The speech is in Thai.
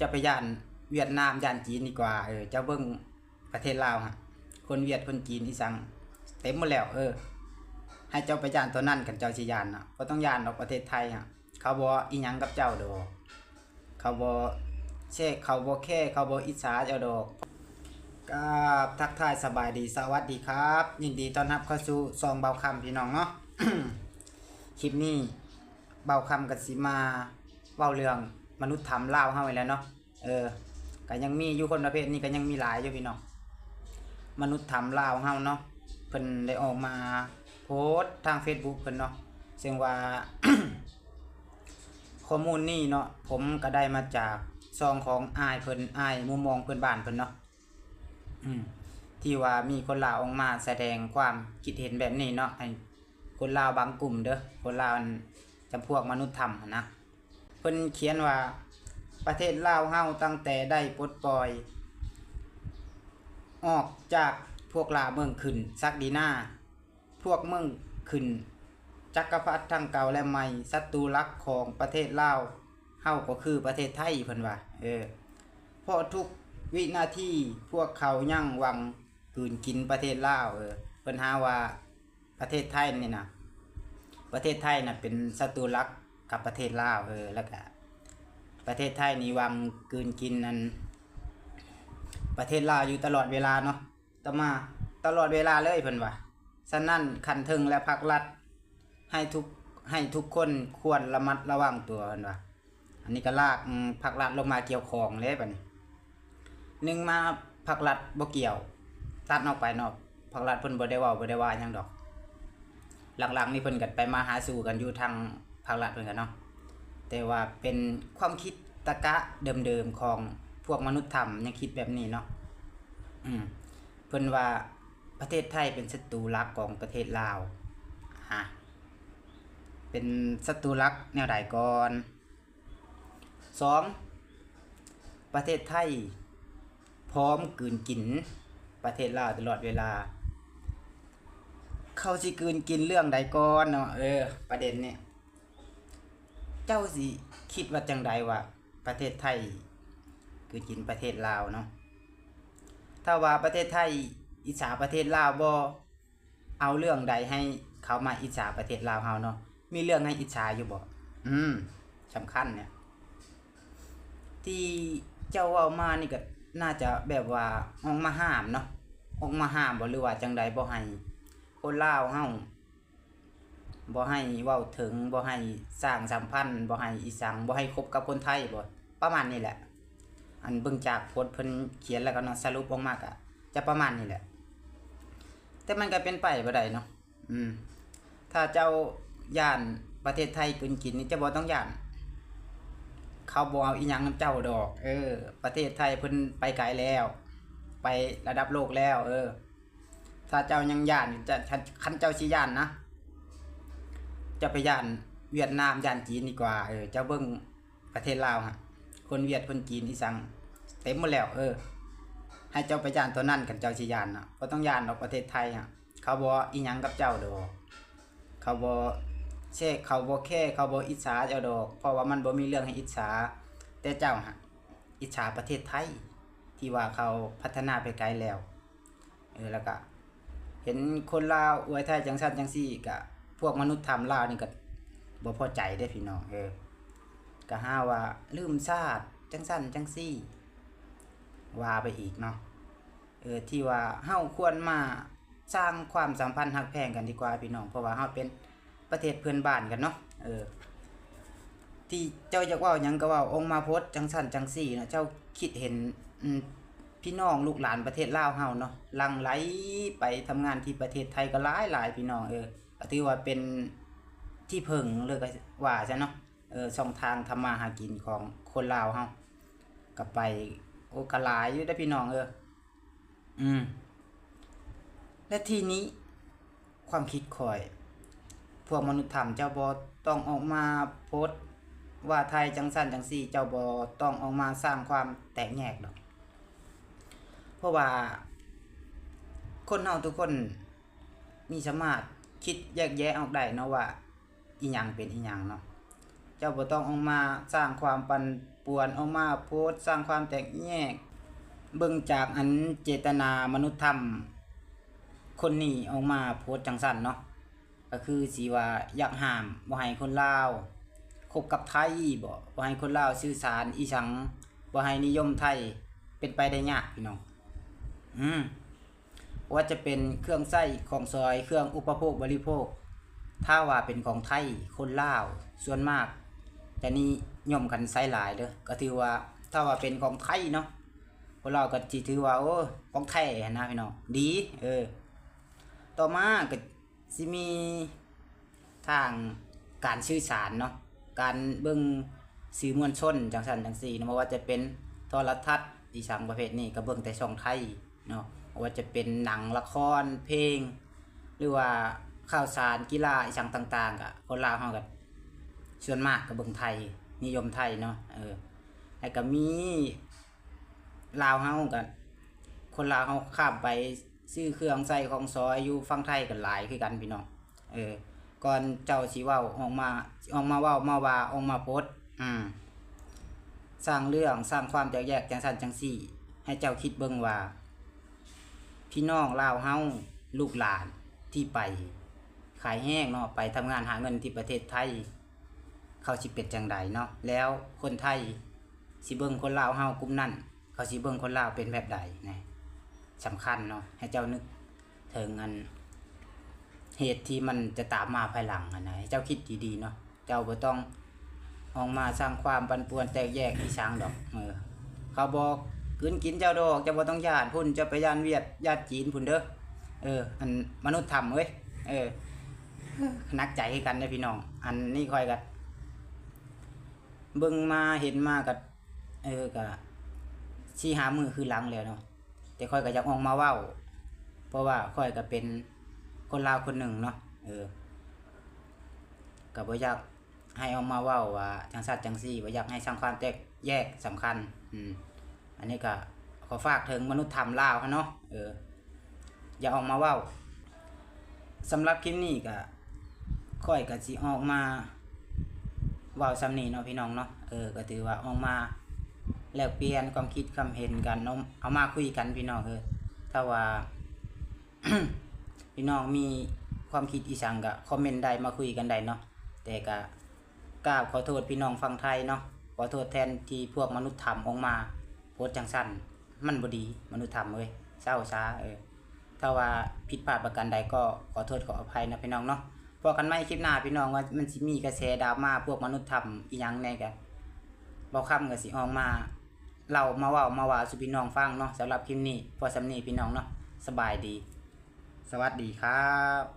จะไปย่านเวียดนามย่านจีนดีกว่าเออเจ้าเบิ่งประเทศลาวฮะคนเวียดคนจีนที่สั่งเต็มหมดแล้ว เออ ให้เจ้าไปย่านตัวนั้นกันเจ้าสิยานน่ะบ่ต้องย่านดอกประเทศไทยฮะเขาบ่อีหยังกับเจ้าดอกเขาบ่เช่เขาบ่แค่เขาบ่อิจฉาเจ้าดอกกับทักทายสบายดีสวัสดีครับ ยินดีต้อนรับเข้าสู่ซองเบาคำพี่น้องเนาะคลิปนี้เบาคำกับสิมาเว้าเรื่อง มนุษย์ธรรมลาเฮาไว้แล้วเนาะเออก็ยังมีอยู่คนประเภทนี้ก็ยังมีหลายอยู่พี่น้องมนุษย์ธรรมลาเฮาเนาะเพิ่นได้ออกมาโพสต์ทาง Facebook เพิ่นเนาะซึ่งว่าข้อมูลนี้เนาะผมก็ได้มาจากซองของอายเพิ่นอายมุมมองเพื่อนบ้านเพิ่นเนาะอืมที่ว่ามีคนลาวออกมาแสดงความคิดเห็นแบบนี้เนาะให้คนลาวบางกลุ่มเด้อคนลาวอันจำพวกมนุษย์ธรรมนะ พิ่นเขียนว่า ประเทศลาวเฮาตั้งแต่ได้ปลดปล่อย ออกจากพวกลาเมืองขึ้นซักดีหน้าพวกเมืองขึ้น จักรพรรดิทั้งเก่าและใหม่ศัตรูรักของประเทศลาวเฮาก็คือประเทศไทยเพิ่นว่าเออเพราะทุกวินาทีพวกเขายั่งหวังกืนกินประเทศลาวเออเพิ่นหาว่าประเทศไทยนี่นะประเทศไทยน่ะเป็นศัตรูรัก กับประเทศลาวเออแล้วก็ประเทศไทยนี่วังกืนกินนั้นประเทศลาวอยู่ตลอดเวลาเนาะต่อมาตลอดเวลาเลยเพิ่นว่าฉะนั้นคันถึงและภาครัฐให้ทุกให้ทุกคนควรระมัดระวังตัวกันว่าอันนี้ก็ลากอืมผักรัดลงมาเกี่ยวของเลยบัดนี้หนึ่งมาผักรัดบ่เกี่ยว ตัดออกไปเนาะผักรัดเพิ่นบ่ได้เว้าบ่ได้ว่าหยังดอก หลังๆนี่เพิ่นก็ไปมาหาสู่กันอยู่ทาง ผักรัดเพิ่นกันเนาะแต่ว่าเป็นความคิดตะกะเดิมๆของพวกมนุษย์ธรรมยังคิดแบบนี้เนาะอืมเพิ่นว่าประเทศไทยเป็นศัตรูรักของประเทศลาวฮะเป็นศัตรูรักแนวใดก่อนสองประเทศไทย พร้อมกืนกินประเทศลาวตลอดเวลา เขาสิกืนกินเรื่องใดก่อนเนาะเออ ประเด็นเนี่ย เจ้าสิคิดว่าจังใดว่าประเทศไทยกลืนกินประเทศลาวเนาะถ้าว่าประเทศไทยอิจฉาประเทศลาวบ่เอาเรื่องใดให้เขามาอิจฉาประเทศลาวเฮาเนาะมีเรื่องให้อิจฉาอยู่บ่อืมสำคัญเนี่ย ที่เจ้าเว้ามานี่ก็น่าจะแบบว่าออกมาห้ามเนาะออกมาห้ามบ่หรือว่าจังใดบ่ให้คนลาวเฮา บ่ให้เว้าถึงบ่ให้สร้างสัมพันธ์บ่ให้อีสังบ่ให้คบกับคนไทยบ่ประมาณนี้แหละ อันเบิ่งจากโพสต์เพิ่นเขียนแล้วก็เนาะสรุปออกมาก็จะประมาณนี้แหละ แต่มันก็เป็นไปบ่ได้เนาะอืม ถ้าเจ้าย่านประเทศไทยกินกินนี่จะบ่ต้องย่าน เขาบ่เอาอีหยังนำเจ้าดอก เออ ประเทศไทยเพิ่นไปไกลแล้ว ไประดับโลกแล้ว เออ ถ้าเจ้ายังย่านจะคันเจ้าสิย่านนะ จะไปย่านเวียดนามย่านจีนดีกว่าเออเจ้าเบิ่งประเทศลาวฮะคนเวียดคนจีนที่สั่งเต็มหมดแล้ว เออ ให้เจ้าไปย่านตัวนั้นกันเจ้าสิยานน่ะบ่ต้องย่านดอกประเทศไทยฮะเขาบ่อีหยังกับเจ้าดอกเขาบ่เช่เขาบ่แค่เขาบ่อิจฉาเจ้าดอกเพราะว่ามันบ่มีเรื่องให้อิจฉาแต่เจ้าฮะอิจฉาประเทศไทย ที่ว่าเขาพัฒนาไปไกลแล้วเออแล้วก็เห็นคนลาวอวยไทยจังซั่นจังซี่ก็ พวกมนุษย์ธรรมลาวนี่ก็บ่พอใจเด้พี่น้องเออก็หาว่าลืมชาติจังซั่นจังซี่ ว่าไปอีกเนาะเออที่ว่าเฮาควรมาสร้างความสัมพันธ์ฮักแพงกันดีกว่าพี่น้องเพราะว่าเฮาเป็นประเทศเพื่อนบ้านกันเนาะเออ ที่เจ้าอยากว้าหยังก็ว้าองค์มาโพสต์จังสั่นจังซี่เนาะเจ้าคิดเห็นพี่น้องลูกหลานประเทศลาวเฮาเนาะลังไหลไปทำงานที่ประเทศไทยก็หลายหลายพี่น้องเออ ก็ถือว่าเป็นที่พึ่งเลยก็ว่าซะเนาะเออช่องทางทำมาหากินของคนลาวเฮาก็ไปโอกหลายอยู่เด้พี่น้องเอออืม และทีนี้ความคิดคอย พวกมนุษย์ธรรมเจ้าบอต้องออกมาโพสต์ว่าไทยจังสั้นจังสี่ เจ้าบอต้องออกมาสร้างความแตกแยกดอก เพราะว่า คนเฮาทุกคนมีสมารถ คิดแยกแยะออกได้เนาะว่าอีหยังเป็นอีหยังเนาะเจ้าบ่ต้องออกมาสร้างความปั่นป่วนออกมาโพสต์สร้างความแตกแยก เบิ่งจากอันเจตนามนุษยธรรม คนนี้ออกมาโพสต์จังซั่นเนาะก็คือสิว่าอยากห้ามบ่ให้คนลาวคบกับไทยบ่บ่ให้คนลาวสื่อสารอีสังบ่ให้นิยมไทยเป็นไปได้ยากพี่น้องอืม ว่าจะเป็นเครื่องใช้ของซอย เครื่องอุปโภคบริโภค ถ้าว่าเป็นของไทยคนลาวส่วนมากจะนิยมกันไซหลายเด้อก็ถือว่าถ้าว่าเป็นของไทยเนาะคนเราก็สิถือว่าโอ้ของแท้นะพี่น้องดี เออ ต่อมาก็สิมีทางการสื่อสารเนาะการเบิ่งสื่อมวลชนจังซั่นจังซี่เนาะว่าจะเป็นโทรทัศน์อีสังประเภทนี้ก็เบิ่งแต่ช่องไทยเนาะ ว่าจะเป็นหนังละครเพลง หรือว่าข่าวสารกีฬาอีสังต่างๆก็คนลาวเฮาก็ส่วนมากก็เบิ่งไทยนิยมไทยเนาะเออแล้วก็มีลาวเฮากันคนลาวเฮาข้ามไปซื้อเครื่องใส่ของซอยอยู่ฝั่งไทยกันหลายคือกันพี่น้องเออก่อนเจ้าสิเว้าออกมาออกมาเว้ามาว่าออกมาโพสอืมสร้างเรื่องสร้างความแตกแยกจังซั่นจังซี่ ให้เจ้าคิดเบิ่งว่า พี่น้องลาวเฮาลูกหลานที่ไป ขายแห้งเนาะไปทำงานหาเงินที่ประเทศไทย เขาสิเป็นจังใดเนาะแล้วคนไทยสิเบิ่งคนลาวเฮากลุ่มนั้น เขาสิเบิ่งคนลาวเป็นแบบใดนะสำคัญเนาะให้เจ้านึกถึงอัน เหตุที่มันจะตามมาภายหลังอันไหนเจ้าคิดดีๆเนาะเจ้าบ่ต้องออกมาสร้างความปั่นป่วนแตกแยกอีสางดอกเออเขาบอก กินกินเจ้าดอกเจ้าบ่ต้องญาติพุ่นเจะไปย่านเวียดญาติจีนพุ่นเด้อเอออันมนุษย์ธรรมเว้ยเออนักใจให้กันนะพี่น้อง อันนี้ค่อยกันเบิ่งมาเห็นมากับเออก็ชี้หามือคือหลังแล้วเนาะแต่ค่อยก็อยากออกมาเว้า เพราะว่าค่อยก็เป็นคนลาวคนหนึ่งเนาะเออก็บ่อยากให้ออกมาเว้าว่าจังซัดจังซี่บ่อยากให้สร้างความแตกแยกสำคัญ อืม อันนี้ก็ขอฝากถึงมนุษย์ธรรมลาวเขาเนาะเอออย่าออกมาเว้าสำหรับคลิปนี้ก็ค่อยก็สิออกมาว้าซ้ำนี้เนาะพี่น้องเนาะเออก็ถือว่าออกมาแลกเปลี่ยนความคิดความเห็นกันเนาะเอามาคุยกันพี่น้องเออถ้าว่า พี่น้องมีความคิดอีสังก็คอมเมนต์ได้มาคุยกันได้เนาะแต่ก็กราบขอโทษพี่น้องฟังไทยเนาะขอโทษแทนที่พวกมนุษย์ธรรมออกมา โพสจังสั้นมันบดีมนุษย์ธรรมเว้ยเศร้าซาเออถ้าว่าผิดพลาดประการใดก็ขอโทษขออภัยนะพี่น้องเนาะพอกันไม่คลิปหน้าพี่น้องว่ามันสิมีกระแสดราม่าพวกมนุษย์ธรรมอีหยังแน่กันบ่ค่ำก็สิออกมา เรามาว้ามาว่าสู่พี่น้องฟังเนาะสำหรับคลิปนี้พอสำนีพี่น้องเนาะสบายดี สวัสดีครับ